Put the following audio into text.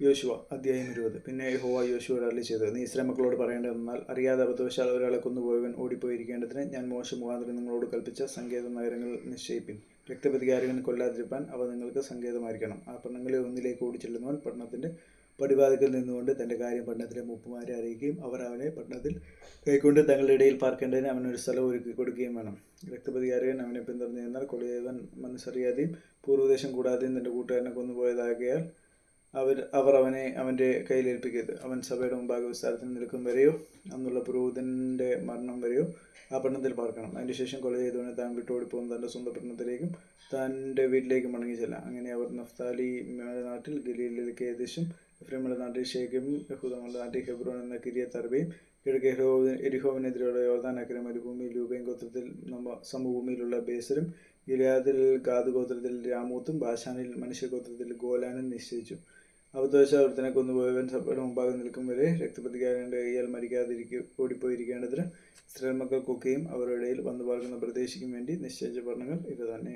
യോശുവ അധ്യായം ഇരുപത്. പിന്നെ യഹോവ യോശുവ അരളി ചെയ്തത് നീ ഇസ്രായേൽ മക്കളോട് പറയേണ്ടതെന്നാൽ അറിയാതെ അബദ്ധവശാൽ ഒരാളെ കൊന്നുപോയവൻ ഓടിപ്പോയിരിക്കേണ്ടതിന് ഞാൻ മോശ മുഖാന്തരം നിങ്ങളോട് കൽപ്പിച്ച സങ്കേത നഗരങ്ങൾ നിശ്ചയിപ്പിൻ. രക്തപ്രതികാരികൾ കൊല്ലാതിരിപ്പാൻ അവ നിങ്ങൾക്ക് സങ്കേതമായിരിക്കണം. ആ പട്ടണങ്ങളിൽ ഒന്നിലേക്ക് ഓടിച്ചെല്ലുന്നവൻ പട്ടണത്തിന്റെ പടിവാതിക്കൽ നിന്നുകൊണ്ട് തന്റെ കാര്യം പട്ടണത്തിലെ മൂപ്പുമാരെ അറിയിക്കുകയും അവർ അവനെ പട്ടണത്തിൽ കൈക്കൊണ്ട് തങ്ങളുടെ ഇടയിൽ പാർക്കേണ്ടതിന് അവനൊരു സ്ഥലം ഒരുക്കി കൊടുക്കുകയും വേണം. രക്തപ്രതികാരകൻ അവനെ പിന്തുടർന്നു എന്നാൽ കൊലയേവൻ മനസ്സറിയാതെയും പൂർവദേശം കൂടാതെയും തന്റെ കൂട്ടുകാരനെ കൊന്നുപോയതാകയാൽ അവർ അവർ അവനെ അവന്റെ കയ്യിലേൽപ്പിക്കരുത്. അവൻ സഭയുടെ മുമ്പാകെ വിസ്താരത്തിന് നിൽക്കും വരെയോ അന്നുള്ള പുരോഹിതന്റെ മരണം വരെയോ ആ പട്ടണത്തിൽ പാർക്കണം. അതിന്റെ ശേഷം കൊല ചെയ്തവനെ താൻ വിട്ടോടിപ്പോകുന്ന തന്റെ സ്വന്തം പട്ടണത്തിലേക്കും തന്റെ വീട്ടിലേക്കും മടങ്ങി ചെല്ലാം അങ്ങനെ അവർ നഫ്താലി നാട്ടിൽ ഗലീലിലേക്ക് ഏകദേശം എഫ്രൈമുള്ള നാട്ടിൽ ഷേഖും യഹൂദമുള്ള നാട്ടിൽ ഹെബ്രോൻ എന്ന കിരിയ തറവയും കിഴക്ക് എരിഹോവിനെതിരെയുള്ള യോർദാനക്കര മരുഭൂമി രൂപയും ഗോത്രത്തിൽ നമ്മ സമഭൂമിയിലുള്ള ബേസരും ഗിലാദിൽ ഗാദ് ഗോത്രത്തിൽ രാമൂത്തും ബാഷാനിൽ മനുഷ്യഗോത്രത്തിൽ ഗോലാനും നിശ്ചയിച്ചു. ഒരുത്തനെ കൊന്നുപോയവൻ സഭയുടെ മുമ്പാകെ നിൽക്കും വരെ രക്തപ്രതികാരന്റെ കൈയാൽ മരിക്കാതിരിക്കും ഓടിപ്പോയിരിക്കേണ്ടതിന് ഇസ്രായേൽ മക്കൾക്കൊക്കെയും അവരുടെ ഇടയിൽ വന്നു പാർക്കുന്ന പ്രദേശിക്കും വേണ്ടി നിശ്ചയിച്ച ഭരണങ്ങൾ ഇത് തന്നെ.